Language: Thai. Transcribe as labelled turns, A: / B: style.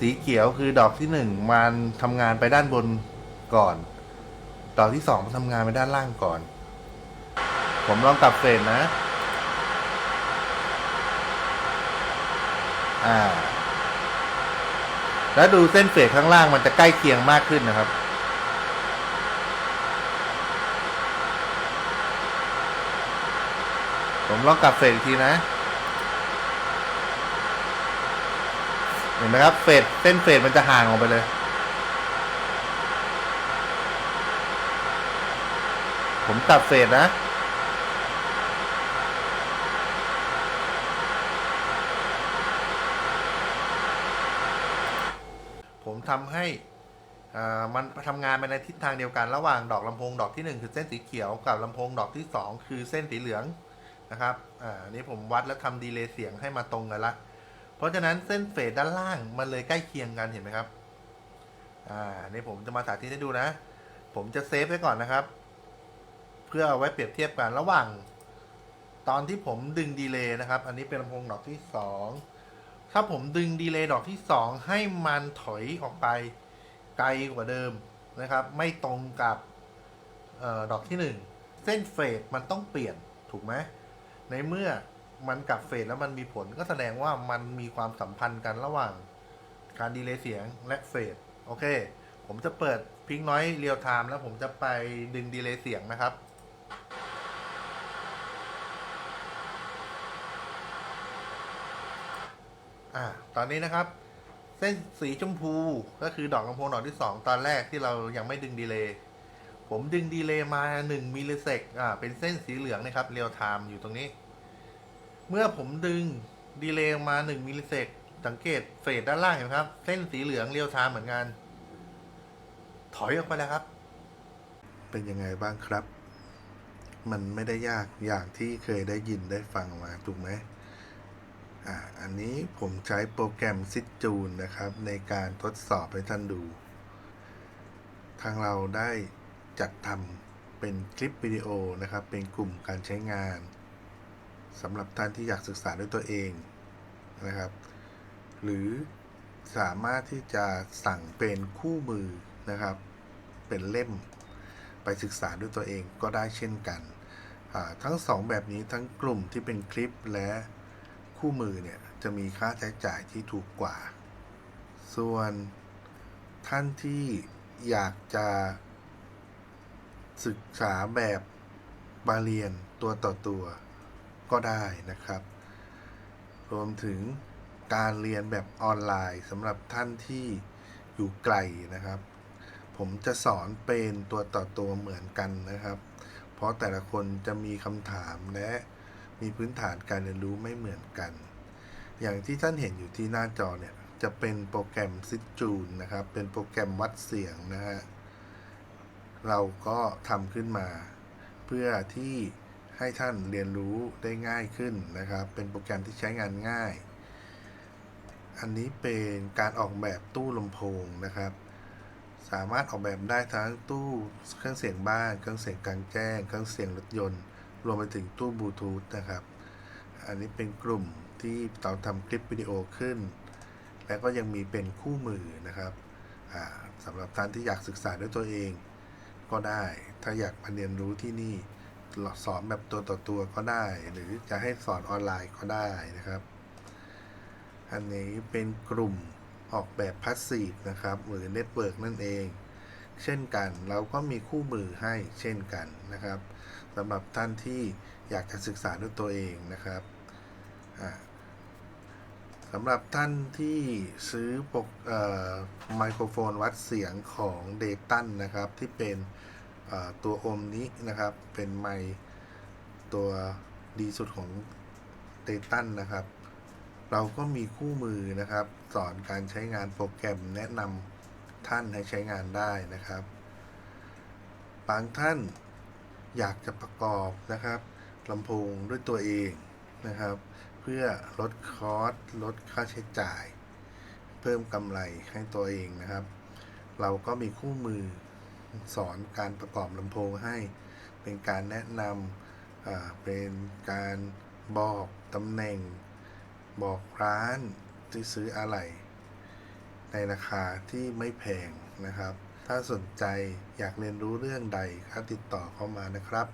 A: สีเขียวคือดอกที่หนึ่งมันทำงานไปด้านบนก่อน ดอกที่สองมันทำงานไปด้านล่างก่อน ผมลองกลับเฟรนนะ อ่า แล้วดูเส้นเฟรข้างล่างมันจะใกล้เคียงมากขึ้นนะครับ ผมลองกลับเฟรอีกทีนะ เห็นไหมครับเฟดเส้นเฟดมันจะห่างออกไปเลย ผมตัดเฟดนะ ผมทำให้มันทำงานไปในทิศทางเดียวกันระหว่างดอกลำโพงดอกที่หนึ่งคือเส้นสีเขียวกับลำโพงดอกที่สองคือเส้นสีเหลืองนะครับ อ่านนี้ผมวัดแล้วทำดีเลย์เสียงให้มาตรงกันละ เพราะฉะนั้นเส้นเฟดด้านล่างมันเลยใกล้เคียงกันเห็นไหมครับ อ่านี่ผมจะมาสาธิตให้ดูนะ ผมจะเซฟไว้ก่อนนะครับ เพื่อเอาไว้เปรียบเทียบกันระหว่าง ตอนที่ผมดึงดีเลย์นะครับ อันนี้เป็นลำโพงดอกที่สองถ้าผมดึงดีเลย์ดอกที่สองให้มันถอยออกไปไกลกว่าเดิมนะครับ ไม่ตรงกับออดอกที่หนึ่งเส้นเฟดมันต้องเปลี่ยนถูกไหมในเมื่อ มันกับเฟดแล้วมันมีผลก็แสดงว่ามันมีความสัมพันธ์กันระหว่างการดีเลย์เสียงและเฟดโอเค ผมจะเปิดพิงน้อยเรียลไทม์แล้วผมจะไปดึงดีเลย์เสียงนะครับอ่าตอนนี้นะครับ เส้นสีชมพูก็คือดอกลำโพงดอกที่สองตอนแรกที่เรายังไม่ดึงดีเลย์ผมดึงดีเลย์มา 1มิลลิเซกอ่าเป็นเส้นสีเหลืองนะครับเรียลไทม์อยู่ตรงนี้ เมื่อผมดึงดีเลย์มา1มิลลิเซกสังเกตเฟดด้านล่างเห็นไหมครับ เส้นสีเหลืองเรียลไทม์เหมือนกัน ถอยออกไปแล้วครับ เป็นยังไงบ้างครับ มันไม่ได้ยากอย่างที่เคยได้ยินได้ฟังมาถูกไหมอ่าอันนี้ผมใช้โปรแกรมซิจูนนะครับ ในการทดสอบให้ท่านดู ทางเราได้จัดทำเป็นคลิปวิดีโอนะครับ เป็นกลุ่มการใช้งาน สำหรับท่านที่อยากศึกษาด้วยตัวเองนะครับ หรือสามารถที่จะสั่งเป็นคู่มือนะครับ เป็นเล่มไปศึกษาด้วยตัวเองก็ได้เช่นกัน ทั้งสองแบบนี้ทั้งกลุ่มที่เป็นคลิปและคู่มือเนี่ยจะมีค่าใช้จ่ายที่ถูกกว่า ส่วนท่านที่อยากจะศึกษาแบบบาเรียนตัวต่อตัว ก็ได้นะครับ รวมถึงการเรียนแบบออนไลน์สำหรับท่านที่อยู่ไกลนะครับ ผมจะสอนเป็นตัวต่อตัวเหมือนกันนะครับ เพราะแต่ละคนจะมีคำถามและมีพื้นฐานการเรียนรู้ไม่เหมือนกัน อย่างที่ท่านเห็นอยู่ที่หน้าจอเนี่ยจะเป็นโปรแกรมซิจูนนะครับ เป็นโปรแกรมวัดเสียงนะฮะ เราก็ทำขึ้นมา เพื่อที่ ให้ท่านเรียนรู้ได้ง่ายขึ้นนะครับ เป็นโปรแกรมที่ใช้งานง่าย อันนี้เป็นการออกแบบตู้ลำโพงนะครับ สามารถออกแบบได้ทั้งตู้เครื่องเสียงบ้าน เครื่องเสียงกลางแจ้ง เครื่องเสียงรถยนต์ รวมไปถึงตู้บลูทูธนะครับ อันนี้เป็นกลุ่มที่เราทำคลิปวิดีโอขึ้น แล้วก็ยังมีเป็นคู่มือนะครับสำหรับท่านที่อยากศึกษาด้วยตัวเอง ก็ได้ ถ้าอยากมาเรียนรู้ที่นี่ สอนแบบตัวต่อตัวก็ได้ หรือจะให้สอนออนไลน์ก็ได้นะครับ อันนี้เป็นกลุ่มออกแบบพาสซีฟนะครับ หรือเน็ตเวิร์กนั่นเอง เช่นกันเราก็มีคู่มือให้เช่นกันนะครับสำหรับท่านที่อยากจะศึกษาด้วยตัวเองนะครับสำหรับท่านที่ซื้อปกเอ่อไมโครโฟนวัดเสียงของเดตันนะครับ ที่เป็น ตัวโอมนี้นะครับ เป็นไมตัวดีสุดของเดตันนะครับ เราก็มีคู่มือนะครับ สอนการใช้งานโปรแกรมแนะนำท่านให้ใช้งานได้นะครับ บางท่านอยากจะประกอบนะครับลำโพงด้วยตัวเองนะครับ เพื่อลดคอสลดค่าใช้จ่าย เพิ่มกำไรให้ตัวเองนะครับ เราก็มีคู่มือ สอนการประกอบลำโพงให้ เป็นการแนะนำเป็นการบอกตำแหน่ง บอกร้านที่ซื้ออะไร ในราคาที่ไม่แพงนะครับ ถ้าสนใจอยากเรียนรู้เรื่องใดก็ติดต่อเข้ามานะครับ